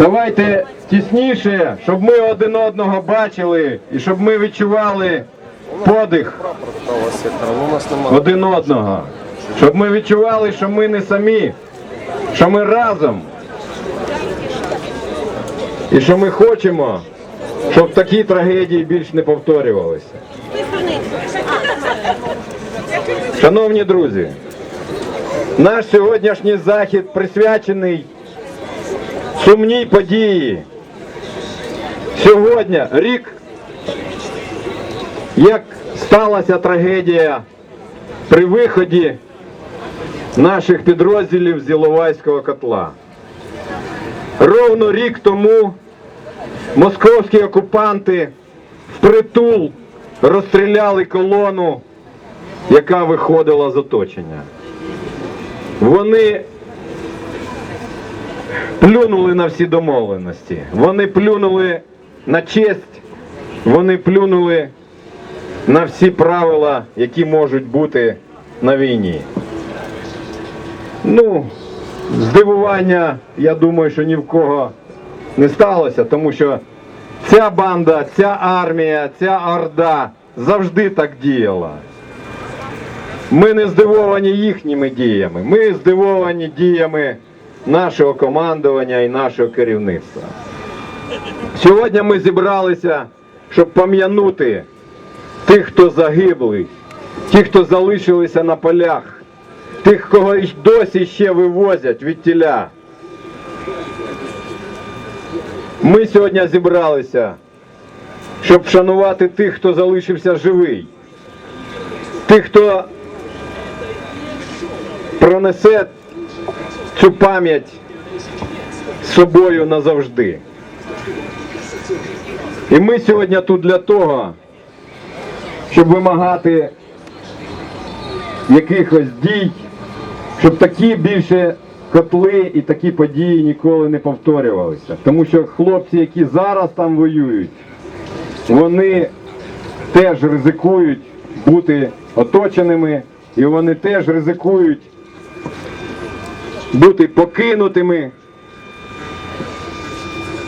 Давайте тісніше, щоб ми один одного бачили і щоб ми відчували подих один одного. Щоб ми відчували, що ми не самі, що ми разом. І що ми хочемо, щоб такі трагедії більш не повторювалися. Шановні друзі, наш сьогоднішній захід присвячений сумній події. Сьогодні рік, як сталася трагедія при виході наших підрозділів з Іловайського котла. Ровно рік тому московські окупанти впритул розстріляли колону, яка виходила з оточення. Вони плюнули на всі домовленості. Вони плюнули на честь, вони плюнули на всі правила, які можуть бути на війні. Ну, здивування, я думаю, що ні в кого не сталося, тому що ця банда, ця армія, ця орда завжди так діяла. Ми не здивовані їхніми діями, ми здивовані діями нашого командування і нашого керівництва. Сьогодні ми зібралися, щоб пам'янути тих, хто загиблий, тих, хто залишилися на полях, тих, кого досі ще вивозять від тіля. Ми сьогодні зібралися, щоб вшанувати тих, хто залишився живий, тих, хто пронесе цю пам'ять з собою назавжди. І ми сьогодні тут для того, щоб вимагати якихось дій, щоб такі більше котли і такі події ніколи не повторювалися. Тому що хлопці, які зараз там воюють, вони теж ризикують бути оточеними, і вони теж ризикують бути покинутими.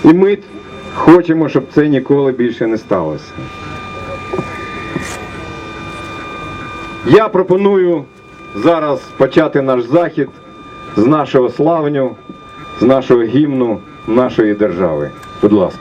І ми хочемо, щоб це ніколи більше не сталося. Я пропоную зараз почати наш захід з нашого славню, з нашого гімну нашої держави. Будь ласка.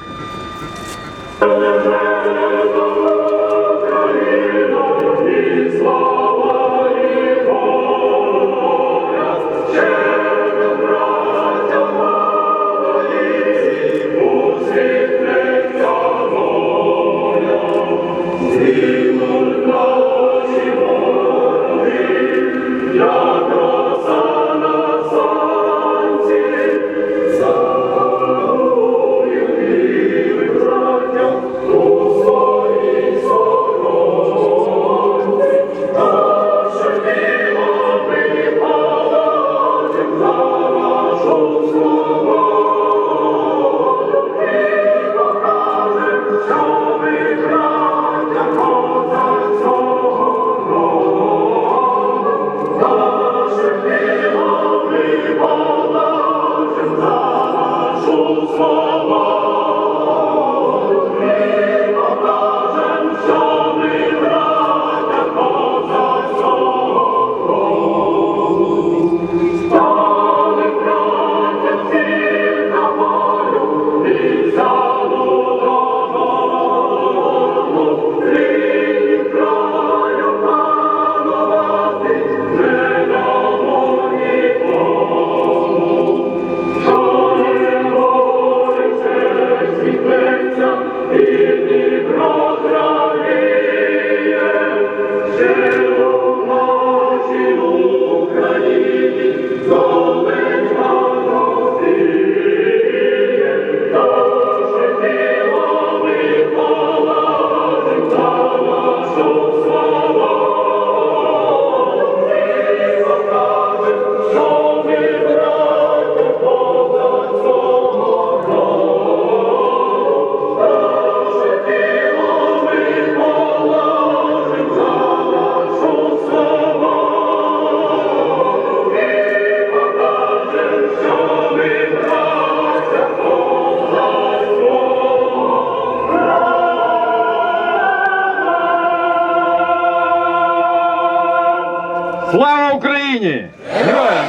Слава Україні! Героям!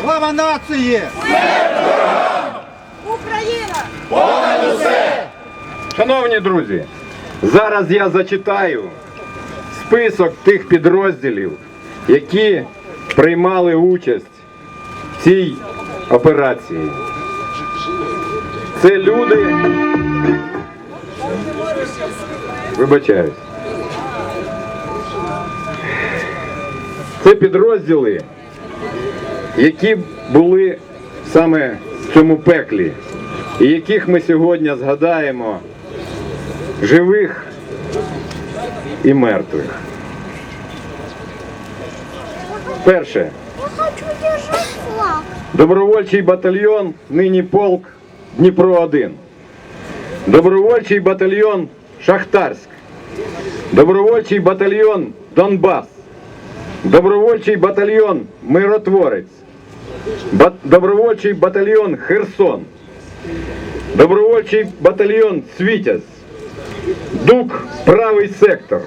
Слава нації! Україна! Шановні друзі, зараз я зачитаю список тих підрозділів, які приймали участь в цій операції. Це люди. Вибачаюсь. Це підрозділи, які були саме в цьому пеклі, і яких ми сьогодні згадаємо живих і мертвих. Перше. Добровольчий батальйон, нині полк Дніпро 1. Добровольчий батальйон Шахтарськ. Добровольчий батальйон Донбас. Добровольчий батальйон Миротворець. Ба- Добровольчий батальйон Херсон. Добровольчий батальйон Світязь. ДУК Правий сектор.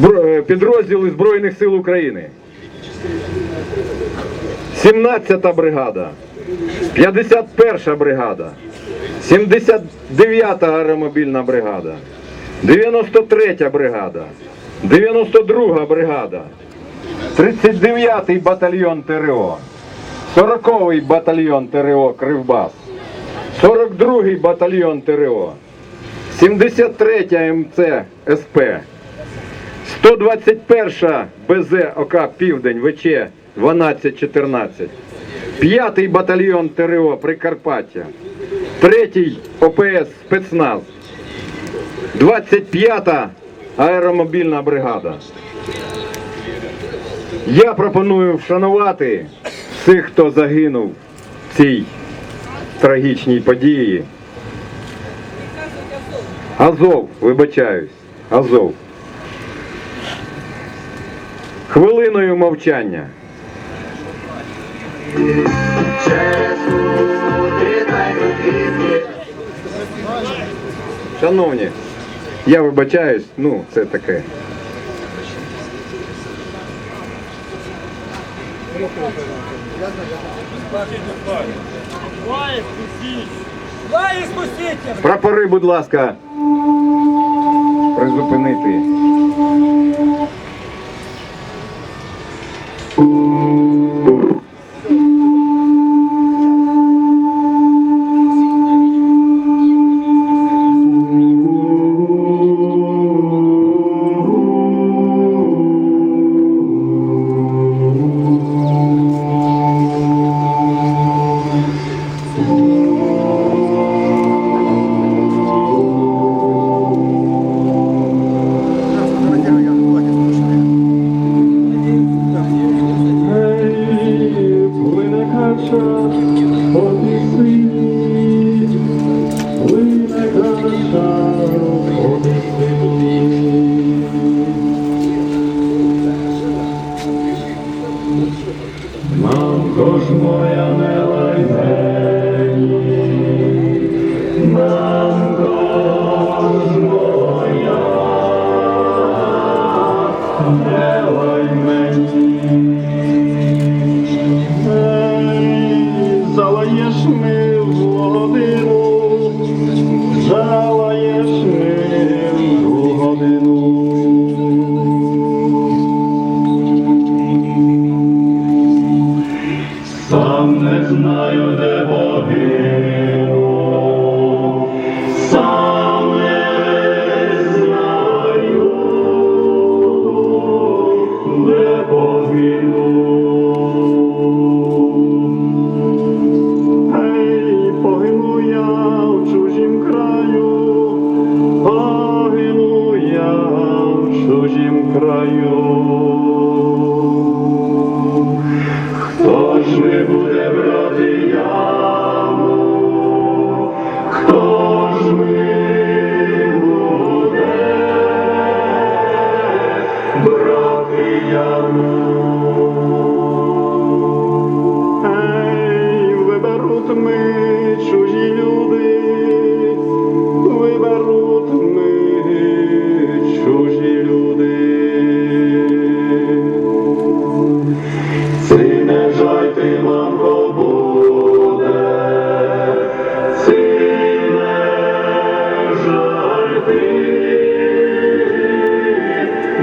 Збро- е, Підрозділи Збройних сил України. 17-та бригада, 51-ша бригада, 79-та аеромобільна бригада, 93-я бригада, 92-га бригада, 39-й батальйон ТРО, 40-й батальйон ТРО Кривбас, 42-й батальйон ТРО, 73-я МЦ СП, 121 БЗ ОК Південь ВЧ 1214, 5 батальйон ТРО Прикарпаття, 3 ОПС спецназ, 25 аеромобільна бригада. Я пропоную вшанувати всіх, хто загинув в цій трагічній події. Азов, вибачаюсь, Азов. Хвилиною мовчання. Шановні, я вибачаюсь, ну це таке. Прапори, будь ласка, призупинити. Сам не знаю, де погину, сам не знаю, де погину я в чужім краю, погину я в чужім краю.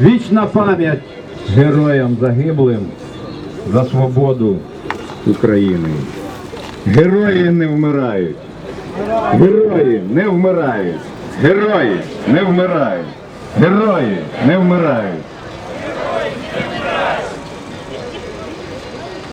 Вічна пам'ять героям загиблим за свободу України. Герої не вмирають. Герої не вмирають. Герої не вмирають. Герої не вмирають.